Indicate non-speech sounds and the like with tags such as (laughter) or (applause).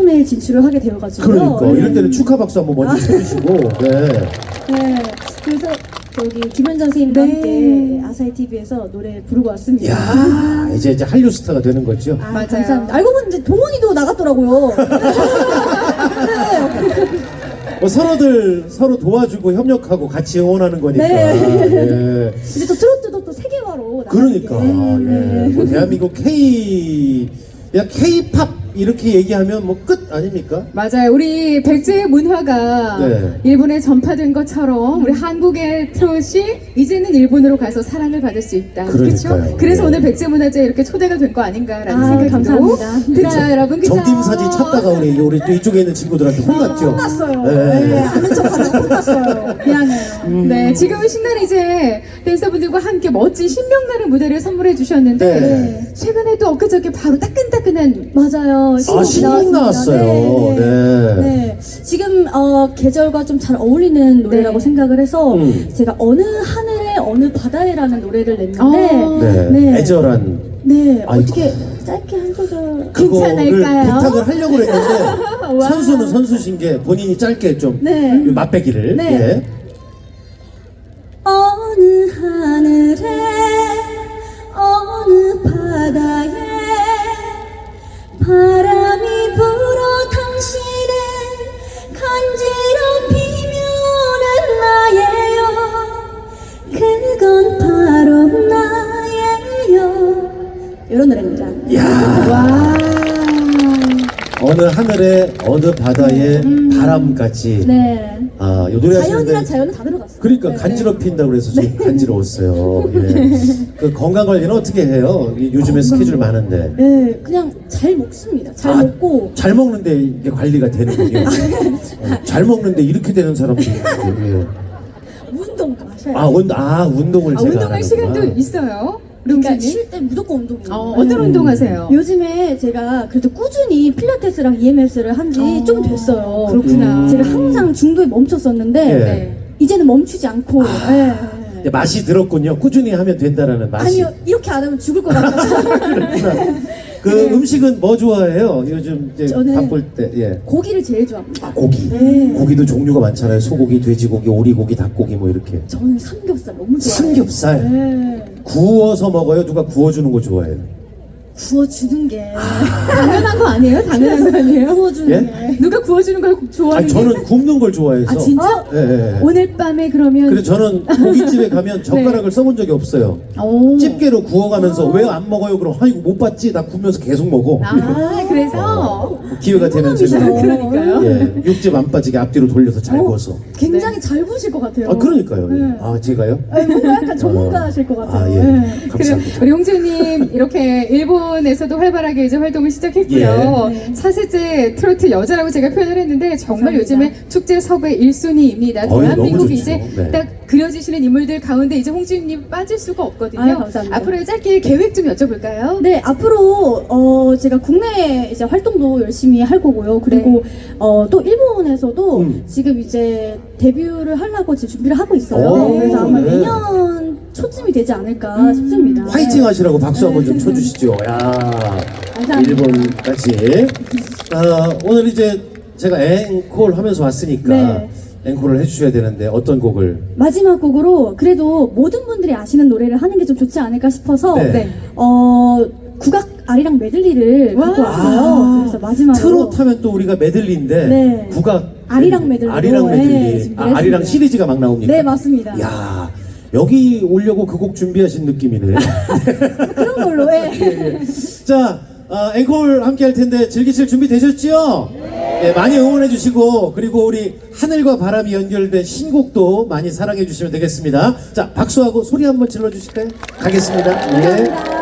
4라운드에 진출을 하게 되어가지고요. 그러니까 네. 이럴 때는 축하 박수 한번 먼저 쳐주시고 (laughs) 네. 네. 그래서 저기 김현정 선생님과 네. 함께 아사히 TV에서 노래 부르고 왔습니다. 야 이제 이제 한류 스타가 되는 거죠. 아, 맞아요. 감사합니다. 알고 보니 이제 동원이도 나갔더라고요. 뭐 서로들 서로 도와주고 협력하고 같이 응원하는 거니까. 네. 예. 이제 또 트로트도 또 세계화로 그러니까 나가게. 예. 뭐 대한민국 K 야 K-팝 이렇게 얘기하면 뭐 끝 아닙니까? 맞아요. 우리 백제의 문화가 네. 일본에 전파된 것처럼 우리 한국의 트롯이 이제는 일본으로 가서 사랑을 받을 수 있다. 그렇죠? 그래서 네. 오늘 백제 문화제 이렇게 초대가 된 거 아닌가라는 아, 생각이 감사합니다. 그죠, 여러분 그죠? 정김 사진 찾다가 우리 우리 또 이쪽에 있는 친구들한테 혼났죠. 혼났어요. 네. 네. 아는 척하다 혼났어요. 미안해요. 음. 네, 지금은 신나는 이제 댄서분들과 함께 멋진 신명나는 무대를 선물해 주셨는데 네. 최근에 또 엊그저께 바로 따끈따끈한 맞아요. 아, 신곡. 나왔어요. 네. 네. 네. 지금 어, 계절과 좀 잘 어울리는 노래라고 네. 생각을 해서 음. 제가 어느 하늘에 어느 바다에라는 노래를 냈는데 어. 네. 네. 애절한 네. 아이고. 어떻게 짧게 한 소절 그거를 괜찮을까요? 부탁을 하려고 했는데 (laughs) 와. 선수는 선수신 게 본인이 짧게 좀 네. 맛배기를 네. 예. 어느 하늘에 어느 바다에 바람같이 네 아, 요 노래 하시는데 자연은 다 들어갔어요 그러니까 네. 간지럽힌다고 그래서 좀 간지러웠어요. (laughs) 예. 그 건강 관리는 어떻게 해요? 이 요즘에 스케줄 많은데. 네 그냥 잘 먹습니다 잘 아, 먹고 잘 먹는데 이게 관리가 되는군요. 어, 잘 먹는데 이렇게 되는 사람도 있고. 예. 운동도 하셔야 아, 운, 아, 운동을 아, 제가 안 운동할 하는구나. 시간도 있어요? 그러니까? 쉴때 무조건 운동이에요. 어, 어떤 네. 운동하세요? 요즘에 제가 그래도 꾸준히 필라테스랑 EMS를 한지 어, 좀 됐어요. 그렇구나. 음. 제가 항상 중도에 멈췄었는데 예. 네. 이제는 멈추지 않고 아. 예. 이제 맛이 들었군요. 꾸준히 하면 된다라는 맛이. 아니요 이렇게 안 하면 죽을 것 같아서 (laughs) (laughs) 그 음식은 뭐 좋아해요? 요즘 이제 저는- 바쁠 때. 예. 고기를 제일 좋아합니다. 아, 고기. 네. 고기도 종류가 많잖아요. 소고기, 돼지고기, 오리고기, 닭고기 뭐 이렇게. 저는 삼겹살 너무 좋아해요. 삼겹살. 네. 구워서 먹어요? 누가 구워주는 거 좋아해요? 구워주는 게 당연한 거 아니에요? 당연한 거 아니에요? 구워주는 예? 게 누가 구워주는 걸 좋아하는 아니 저는 굽는 걸 좋아해서. 아 진짜? 예, 예, 예. 오늘 밤에 그러면 그래서 저는 고깃집에 가면 (laughs) 젓가락을 써본 적이 없어요. 오. 집게로 구워가면서 왜 안 먹어요? 그럼 아 이거 못 봤지? 나 구우면서 계속 먹어. 아 그래서 기회가 되면 제가 그러니까요. 예, 육즙 안 빠지게 앞뒤로 돌려서 잘 어, 구워서. 굉장히 잘 구우실 것 같아요. 아 그러니까요. 예. 네. 아 제가요? 아니, 뭔가 약간 전문가실 것 같아요. 아 예. 네. 그래, 감사합니다. 우리 홍주님 이렇게 일본 에서도 활발하게 이제 활동을 시작했고요. 예. 사실제 트로트 여자라고 제가 표현을 했는데 정말 감사합니다. 요즘에 축제 서구의 1순위입니다. 어이, 대한민국이 너무 이제. 네. 딱 그려지시는 인물들 가운데 이제 홍주님 빠질 수가 없거든요. 아유, 감사합니다. 앞으로의 짧게 계획 좀 여쭤볼까요? 네, 앞으로 어 제가 국내 이제 활동도 열심히 할 거고요. 그리고 어 또 일본에서도 음. 지금 이제 데뷔를 하려고 지금 준비를 하고 있어요. 오, 그래서 아마 네. 내년 초쯤이 되지 않을까 싶습니다. 화이팅 하시라고 박수 한번 좀 쳐주시죠. 야, 감사합니다. 일본까지. 아, 오늘 이제 제가 앵콜 하면서 왔으니까 네. 앵콜을 해주셔야 되는데 어떤 곡을? 마지막 곡으로 그래도 모든 분들이 아시는 노래를 하는 게 좀 좋지 않을까 싶어서 네. 네. 어 국악 아리랑 메들리를 와. 갖고 왔어요. 아, 그래서 마지막으로 트롯 하면 또 우리가 메들리인데 네. 국악 아리랑 아리랑 네, 메들리 준비를 아, 아리랑 했습니다. 시리즈가 막 나옵니까? 네 맞습니다. 야 여기 오려고 그 곡 준비하신 느낌이네. (laughs) 그런 걸로 예. 자 아, 앵콜 함께 할 텐데 즐기실 준비 되셨죠? 네, 많이 응원해 주시고 그리고 우리 하늘과 바람이 연결된 신곡도 많이 사랑해 주시면 되겠습니다. 자 박수하고 소리 한번 질러 주실까요? 가겠습니다. 네.